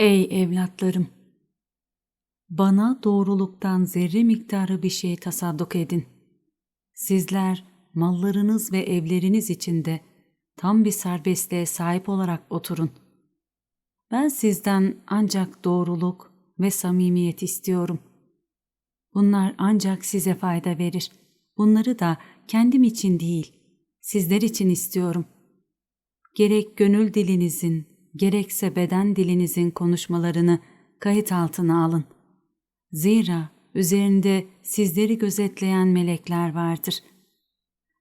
Ey evlatlarım! Bana doğruluktan zerre miktarı bir şey tasadduk edin. Sizler mallarınız ve evleriniz içinde tam bir serbestliğe sahip olarak oturun. Ben sizden ancak doğruluk ve samimiyet istiyorum. Bunlar ancak size fayda verir. Bunları da kendim için değil, sizler için istiyorum. Gerek gönül dilinizin, gerekse beden dilinizin konuşmalarını kayıt altına alın. Zira üzerinde sizleri gözetleyen melekler vardır.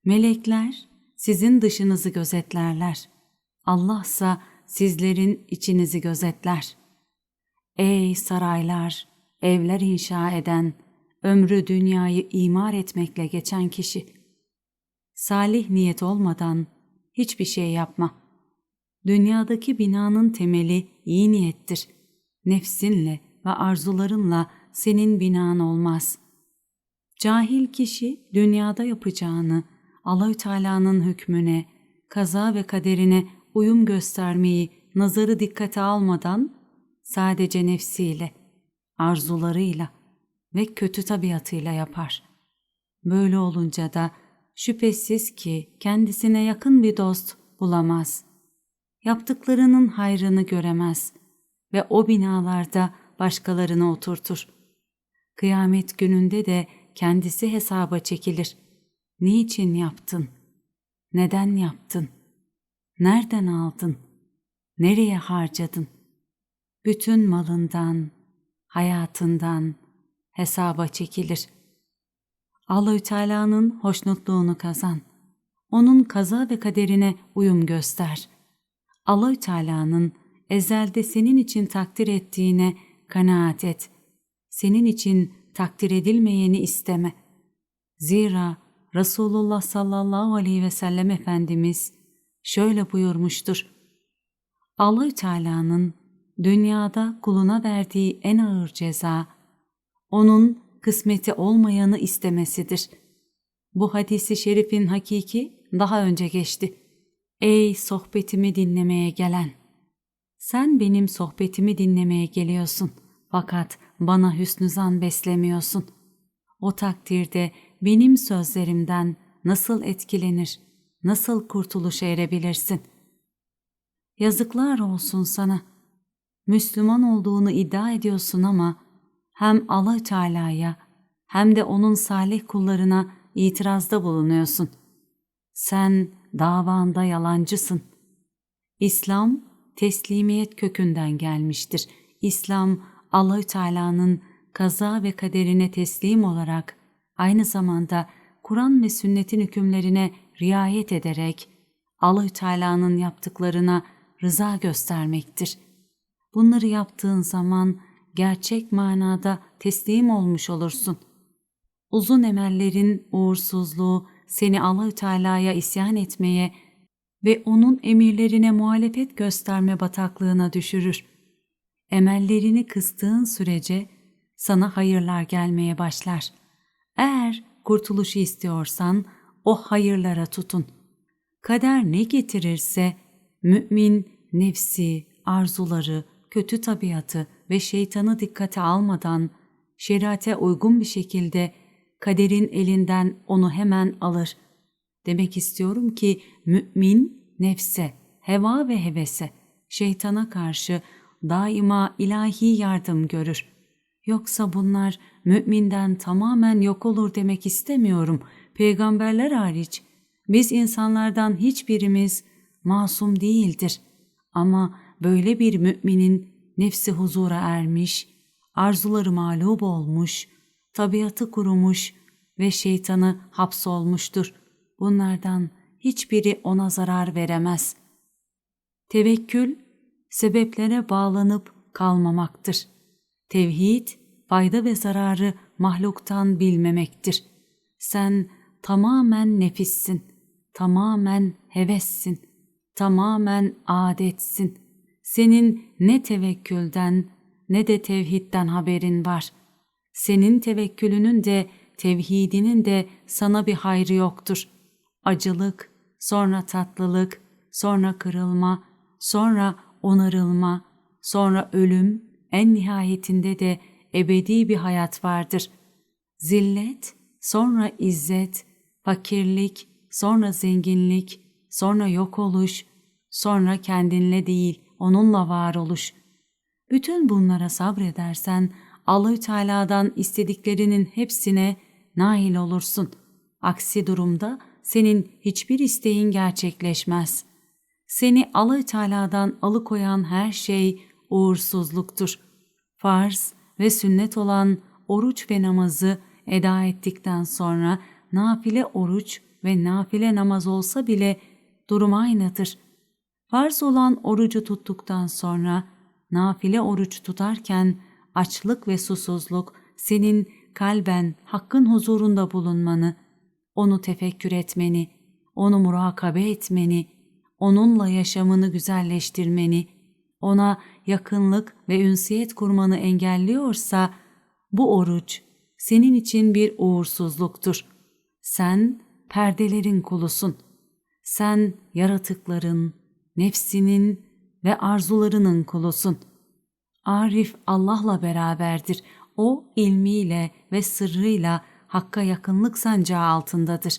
Melekler sizin dışınızı gözetlerler. Allah ise sizlerin içinizi gözetler. Ey saraylar, evler inşa eden, ömrü dünyayı imar etmekle geçen kişi. Salih niyet olmadan hiçbir şey yapma. Dünyadaki binanın temeli iyi niyettir. Nefsinle ve arzularınla senin binan olmaz. Cahil kişi dünyada yapacağını, Allahü Teala'nın hükmüne, kaza ve kaderine uyum göstermeyi nazarı dikkate almadan sadece nefsiyle, arzularıyla ve kötü tabiatıyla yapar. Böyle olunca da şüphesiz ki kendisine yakın bir dost bulamaz. Yaptıklarının hayrını göremez ve o binalarda başkalarını oturtur. Kıyamet gününde de kendisi hesaba çekilir. Niçin yaptın? Neden yaptın? Nereden aldın? Nereye harcadın? Bütün malından, hayatından hesaba çekilir. Allahü Teala'nın hoşnutluğunu kazan. Onun kaza ve kaderine uyum göster. Allahü Teala'nın ezelde senin için takdir ettiğine kanaat et. Senin için takdir edilmeyeni isteme. Zira Resulullah sallallahu aleyhi ve sellem Efendimiz şöyle buyurmuştur. Allahü Teala'nın dünyada kuluna verdiği en ağır ceza, onun kısmeti olmayanı istemesidir. Bu hadisi şerifin hakiki daha önce geçti. Ey sohbetimi dinlemeye gelen! Sen benim sohbetimi dinlemeye geliyorsun fakat bana hüsnü zan beslemiyorsun. O takdirde benim sözlerimden nasıl etkilenir, nasıl kurtuluşa erebilirsin? Yazıklar olsun sana. Müslüman olduğunu iddia ediyorsun ama hem Allah Teala'ya hem de onun salih kullarına itirazda bulunuyorsun. Sen davanda yalancısın. İslam teslimiyet kökünden gelmiştir. İslam Allahü Teala'nın kaza ve kaderine teslim olarak aynı zamanda Kur'an ve sünnetin hükümlerine riayet ederek Allahü Teala'nın yaptıklarına rıza göstermektir. Bunları yaptığın zaman gerçek manada teslim olmuş olursun. Uzun emellerin uğursuzluğu seni Allahü Teala'ya isyan etmeye ve onun emirlerine muhalefet gösterme bataklığına düşürür. Emellerini kıstığın sürece sana hayırlar gelmeye başlar. Eğer kurtuluşu istiyorsan o hayırlara tutun. Kader ne getirirse mümin nefsi, arzuları, kötü tabiatı ve şeytanı dikkate almadan şeriate uygun bir şekilde kaderin elinden onu hemen alır. Demek istiyorum ki mümin nefse, heva ve hevese, şeytana karşı daima ilahi yardım görür. Yoksa bunlar müminden tamamen yok olur demek istemiyorum. Peygamberler hariç biz insanlardan hiçbirimiz masum değildir. Ama böyle bir müminin nefsi huzura ermiş, arzuları mağlup olmuş, tabiatı kurumuş ve şeytanı hapsolmuştur. Bunlardan hiçbiri ona zarar veremez. Tevekkül, sebeplere bağlanıp kalmamaktır. Tevhid, fayda ve zararı mahluktan bilmemektir. Sen tamamen nefissin, tamamen hevessin, tamamen adetsin. Senin ne tevekkülden ne de tevhidden haberin var. Senin tevekkülünün de tevhidinin de sana bir hayrı yoktur. Acılık, sonra tatlılık, sonra kırılma, sonra onarılma, sonra ölüm, en nihayetinde de ebedi bir hayat vardır. Zillet, sonra izzet, fakirlik, sonra zenginlik, sonra yok oluş, sonra kendinle değil, onunla var oluş. Bütün bunlara sabredersen Allahü Teala'dan istediklerinin hepsine nail olursun. Aksi durumda senin hiçbir isteğin gerçekleşmez. Seni Allahü Teala'dan alıkoyan her şey uğursuzluktur. Farz ve sünnet olan oruç ve namazı eda ettikten sonra nafile oruç ve nafile namaz olsa bile durum aynıdır. Farz olan orucu tuttuktan sonra nafile oruç tutarken açlık ve susuzluk senin kalben hakkın huzurunda bulunmanı, onu tefekkür etmeni, onu murakabe etmeni, onunla yaşamını güzelleştirmeni, ona yakınlık ve ünsiyet kurmanı engelliyorsa bu oruç senin için bir uğursuzluktur. Sen perdelerin kulusun. Sen yaratıkların, nefsinin ve arzularının kulusun. Arif Allah'la beraberdir. O ilmiyle ve sırrıyla Hakk'a yakınlık sancağı altındadır.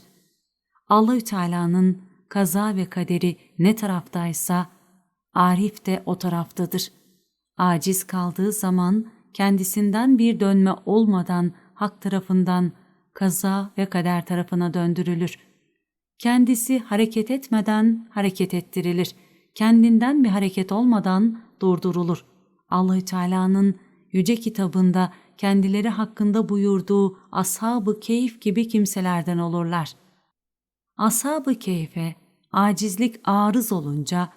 Allahü Teala'nın kaza ve kaderi ne taraftaysa Arif de o taraftadır. Aciz kaldığı zaman kendisinden bir dönme olmadan hak tarafından kaza ve kader tarafına döndürülür. Kendisi hareket etmeden hareket ettirilir. Kendinden bir hareket olmadan durdurulur. Allahü Teala'nın yüce kitabında kendileri hakkında buyurduğu ashab-ı keyif gibi kimselerden olurlar. Ashab-ı keyfe acizlik arız olunca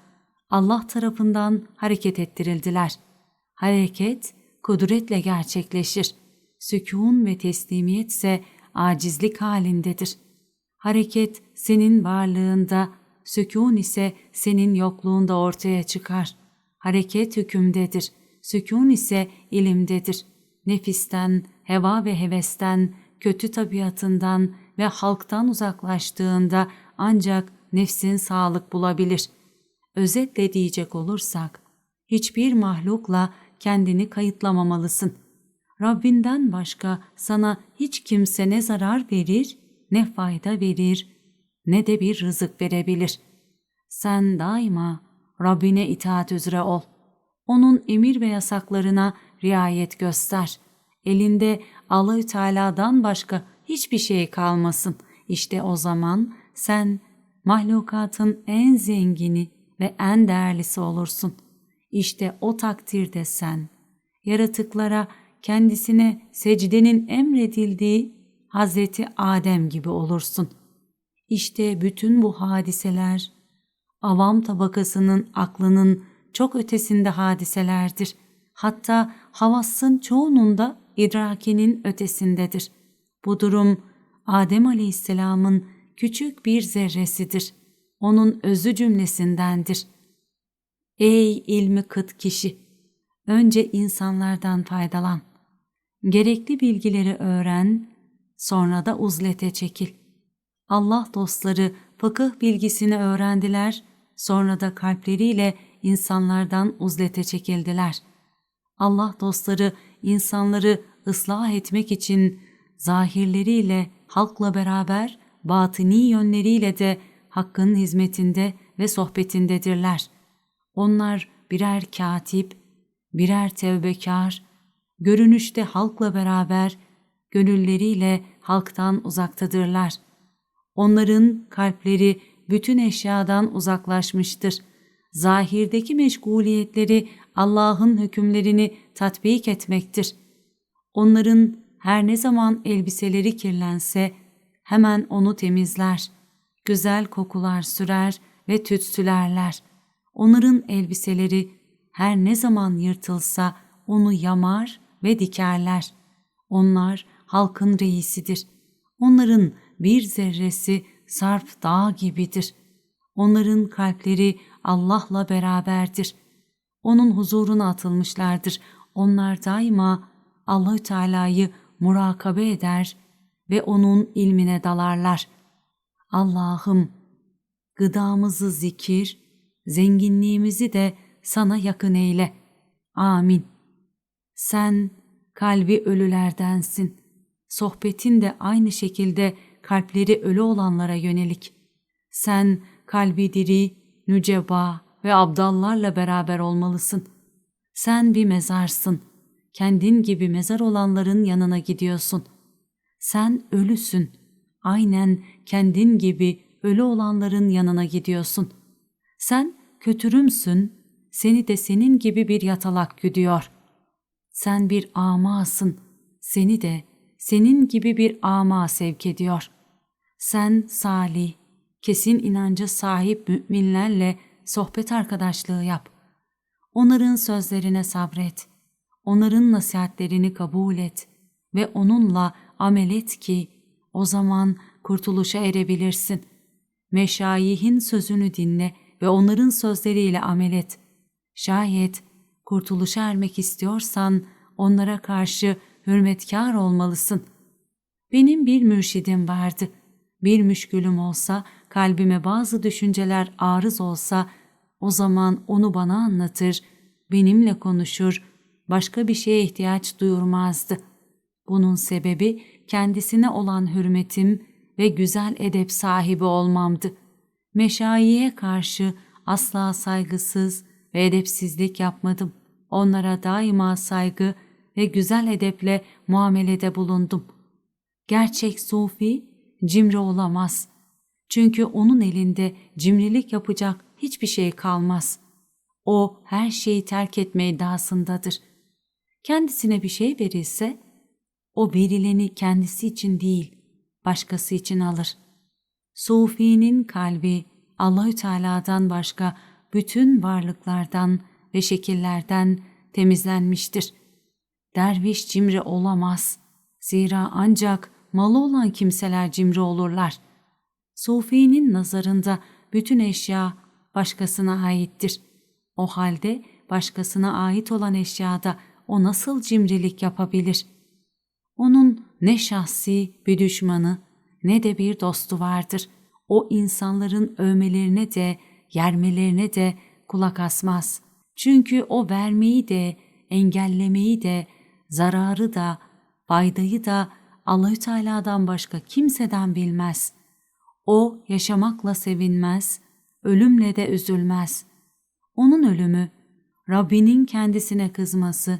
Allah tarafından hareket ettirildiler. Hareket kudretle gerçekleşir. Sükun ve teslimiyet ise acizlik halindedir. Hareket senin varlığında, sükun ise senin yokluğunda ortaya çıkar. Hareket hükümdedir, sükun ise ilimdedir. Nefisten, heva ve hevesten, kötü tabiatından ve halktan uzaklaştığında ancak nefsin sağlık bulabilir. Özetle diyecek olursak, hiçbir mahlukla kendini kayıtlamamalısın. Rabbinden başka sana hiç kimse ne zarar verir, ne fayda verir, ne de bir rızık verebilir. Sen daima Rabbine itaat üzere ol. Onun emir ve yasaklarına riayet göster. Elinde Allahü Teala'dan başka hiçbir şey kalmasın. İşte o zaman sen mahlukatın en zengini ve en değerlisi olursun. İşte o takdirde sen yaratıklara kendisine secdenin emredildiği Hazreti Adem gibi olursun. İşte bütün bu hadiseler avam tabakasının aklının çok ötesinde hadiselerdir. Hatta havasın çoğunun da idrakinin ötesindedir. Bu durum Adem Aleyhisselam'ın küçük bir zerresidir. Onun özü cümlesindendir. Ey ilmi kıt kişi! Önce insanlardan faydalan. Gerekli bilgileri öğren, sonra da uzlete çekil. Allah dostları fıkıh bilgisini öğrendiler, sonra da kalpleriyle insanlardan uzlete çekildiler. Allah dostları insanları ıslah etmek için zahirleriyle halkla beraber batini yönleriyle de hakkın hizmetinde ve sohbetindedirler. Onlar birer katip, birer tevbekar, görünüşte halkla beraber, gönülleriyle halktan uzaktadırlar. Onların kalpleri bütün eşyadan uzaklaşmıştır. Zahirdeki meşguliyetleri Allah'ın hükümlerini tatbik etmektir. Onların her ne zaman elbiseleri kirlense hemen onu temizler. Güzel kokular sürer ve tütsülerler. Onların elbiseleri her ne zaman yırtılsa onu yamar ve dikerler. Onlar halkın reisidir. Onların bir zerresi sarp dağ gibidir. Onların kalpleri Allah'la beraberdir. Onun huzuruna atılmışlardır. Onlar daima Allahü Teala'yı murakabe eder ve onun ilmine dalarlar. Allah'ım gıdamızı zikir, zenginliğimizi de sana yakın eyle. Amin. Sen kalbi ölülerdensin. Sohbetin de aynı şekilde kalpleri ölü olanlara yönelik. Sen kalbi diri, nüceba ve abdallarla beraber olmalısın. Sen bir mezarsın. Kendin gibi mezar olanların yanına gidiyorsun. Sen ölüsün. Aynen kendin gibi ölü olanların yanına gidiyorsun. Sen kötürümsün. Seni de senin gibi bir yatalak güdüyor. Sen bir amasın. Seni de senin gibi bir ama sevk ediyor. Sen salih, kesin inanca sahip müminlerle sohbet arkadaşlığı yap. Onların sözlerine sabret. Onların nasihatlerini kabul et ve onunla amel et ki o zaman kurtuluşa erebilirsin. Meşayihin sözünü dinle ve onların sözleriyle amel et. Şayet kurtuluşa ermek istiyorsan onlara karşı hürmetkar olmalısın. Benim bir mürşidim vardı. Bir müşkülüm olsa, kalbime bazı düşünceler arız olsa, o zaman onu bana anlatır, benimle konuşur, başka bir şeye ihtiyaç duyurmazdı. Bunun sebebi kendisine olan hürmetim ve güzel edep sahibi olmamdı. Meşayiye karşı asla saygısız ve edepsizlik yapmadım. Onlara daima saygı ve güzel edeple muamelede bulundum. Gerçek sufi cimri olamaz. Çünkü onun elinde cimrilik yapacak hiçbir şey kalmaz. O her şeyi terk etme iddiasındadır. Kendisine bir şey verilse, o verileni kendisi için değil, başkası için alır. Sufi'nin kalbi Allahü Teala'dan başka bütün varlıklardan ve şekillerden temizlenmiştir. Derviş cimri olamaz. Zira ancak malı olan kimseler cimri olurlar. Sufi'nin nazarında bütün eşya başkasına aittir. O halde başkasına ait olan eşyada o nasıl cimrilik yapabilir? Onun ne şahsi bir düşmanı ne de bir dostu vardır. O insanların övmelerine de yermelerine de kulak asmaz. Çünkü o vermeyi de engellemeyi de zararı da faydayı da Allahü Teala'dan başka kimseden bilmez. O yaşamakla sevinmez, ölümle de üzülmez. Onun ölümü Rabbinin kendisine kızması,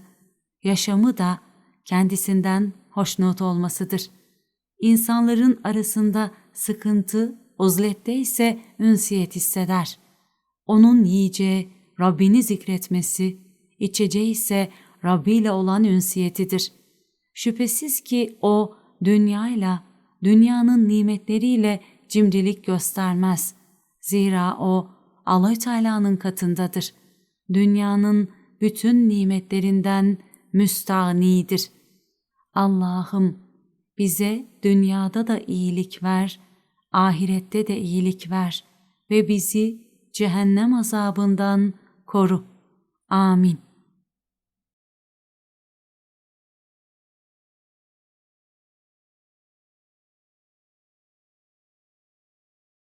yaşamı da kendisinden hoşnut olmasıdır. İnsanların arasında sıkıntı, uzlette ise ünsiyet hisseder. Onun yiyeceği Rabbini zikretmesi, içeceği ise Rabbi ile olan ünsiyetidir. Şüphesiz ki o dünyayla, dünyanın nimetleriyle cimrilik göstermez. Zira o Allah Teala'nın katındadır. Dünyanın bütün nimetlerinden müstahnidir. Allah'ım bize dünyada da iyilik ver, ahirette de iyilik ver ve bizi cehennem azabından koru. Amin.